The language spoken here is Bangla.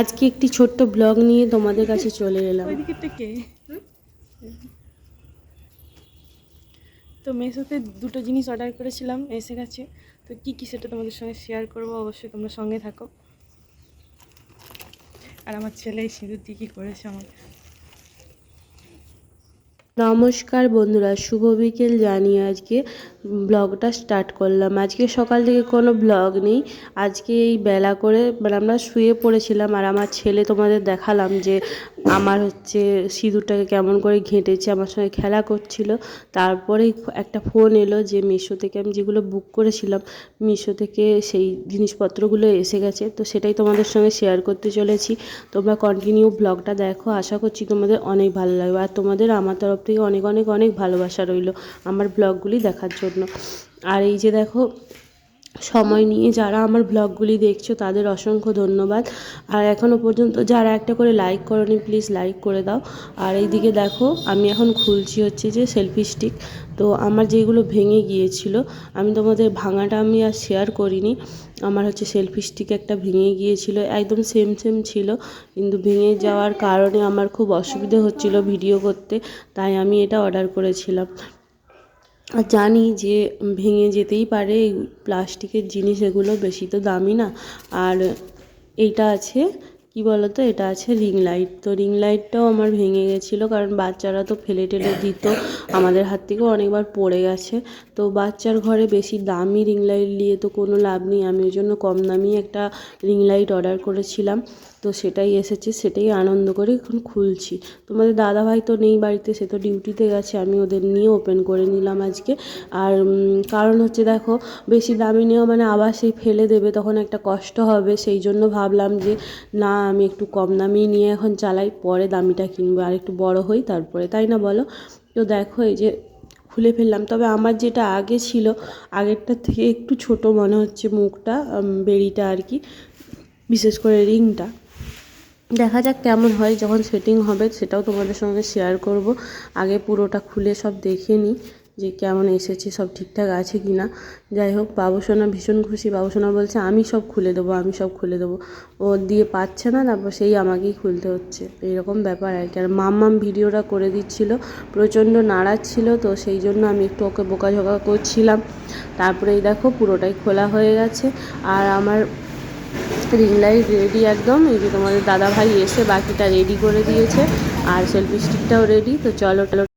আজকে একটি ছোট্ট ব্লগ নিয়ে তোমাদের কাছে চলে এলাম। তো মেসোতে দুটো জিনিস অর্ডার করেছিলাম, এসে গেছে। তো কী কী সেটা তোমাদের সঙ্গে শেয়ার করব, অবশ্যই তোমরা সঙ্গে থাকো। আর আমার ছেলে সিঁদুর দিয়ে কী করেছে আমাকে নমস্কার বন্ধুরা, শুভ বিকেল জানিয়ে আজকে ব্লগটা স্টার্ট করলাম। আজকে সকাল থেকে কোনো ব্লগ নেই। আজকে এই বেলা করে মানে আমরা শুয়ে পড়েছিলাম আর আমার ছেলে তোমাদের দেখালাম যে আমার হচ্ছে সিঁদুরটাকে কেমন করে ঘেঁটেছে, আমার সঙ্গে খেলা করছিল। তারপরেই একটা ফোন এলো যে মিশো থেকে আমি যেগুলো বুক করেছিলাম, মিশো থেকে সেই জিনিসপত্রগুলো এসে গেছে। তো সেটাই তোমাদের সঙ্গে শেয়ার করতে চলেছি। তোমরা কন্টিনিউ ব্লগটা দেখো। আশা করছি তোমাদের অনেক ভালো লাগবে। আর তোমাদের আমার তরফ থেকে অনেক অনেক অনেক ভালোবাসা রইল আমার ব্লগগুলি দেখার জন্য। আর এই যে দেখো সময় নিয়ে যারা আমার ব্লগগুলি দেখছ তাদের অসংখ্য ধন্যবাদ। আর এখনও পর্যন্ত যারা একটা করে লাইক করনি প্লিজ লাইক করে দাও। আর এইদিকে দেখো, আমি এখন খুলছি হচ্ছে যে সেলফি স্টিক তো আমার যেগুলো ভেঙে গিয়েছিল, আমি তোমাদের ভাঙাটা আমি আর শেয়ার করিনি। আমার হচ্ছে সেলফি স্টিক একটা ভেঙে গিয়েছিল, একদম সেম সেম ছিল। কিন্তু ভেঙে যাওয়ার কারণে আমার খুব অসুবিধে হচ্ছিল ভিডিও করতে, তাই আমি এটা অর্ডার করেছিলাম। জানি যে ভেঙে যেতেই পারে এই প্লাস্টিকের জিনিস, এগুলো বেশি তো দামি না। আর এইটা আছে, কি বলতো, এটা আছে রিং লাইট তো রিং লাইটটাও আমার ভেঙে গেছিল, কারণ বাচ্চারা তো ফেলে টেলে দিত। আমাদের হাত থেকেও অনেকবার পড়ে গেছে। তো বাচ্চার ঘরে বেশি দামি রিং লাইট নিয়ে তো কোনো লাভ নেই। আমি ওই জন্য কম দামি একটা রিং লাইট অর্ডার করেছিলাম। তো সেটাই এসেছে, সেটাই আনন্দ করে এখন খুলছি। তোমাদের দাদাভাই তো নেই বাড়িতে, সে তো ডিউটিতে গেছে, আমি ওদের নিয়ে ওপেন করে নিলাম আজকে। আর কারণ হচ্ছে দেখো, বেশি দামি নেওয়া মানে আবার সেই ফেলে দেবে, তখন একটা কষ্ট হবে। সেই জন্য ভাবলাম যে, না, আমি একটু কম দামি নিয়ে এখন চালাই, পরে দামিটা কিনবো, আর একটু বড় হই তারপরে, তাই না বলো? তো দেখো, এই যে খুলে ফেললাম। তবে আমার যেটা আগে ছিল আগেরটার থেকে একটু ছোট মনে হচ্ছে মুখটা বেড়িটা আর কি, বিশেষ করে রিংটা। দেখা যাক কেমন হয়, যখন সেটিং হবে সেটাও তোমাদের সঙ্গে শেয়ার করব। আগে পুরোটা খুলে সব দেখে নিই যে কেমন এসেছে, সব ঠিকঠাক আছে কি না যাই হোক, বাবুসোনা ভীষণ খুশি। বাবুসোনা বলছে, আমি সব খুলে দেবো, আমি সব খুলে দেবো। ও দিয়ে পাচ্ছে না, তারপর সেই আমাকেই খুলতে হচ্ছে। এইরকম ব্যাপার আর কি। আর মাম্মাম ভিডিওটা করে দিচ্ছিল, প্রচণ্ড নাড়াচ্ছিল তো, সেই জন্য আমি একটু ওকে বোকাঝোকা করছিলাম। তারপরে এই দেখো পুরোটাই খোলা হয়ে গেছে। আর আমার রিং লাইট রেডি একদম। এই যে তোমাদের দাদা ভাই এসে বাকিটা রেডি করে দিয়েছে। আর সেলফি স্টিকটাও রেডি। তো চলো।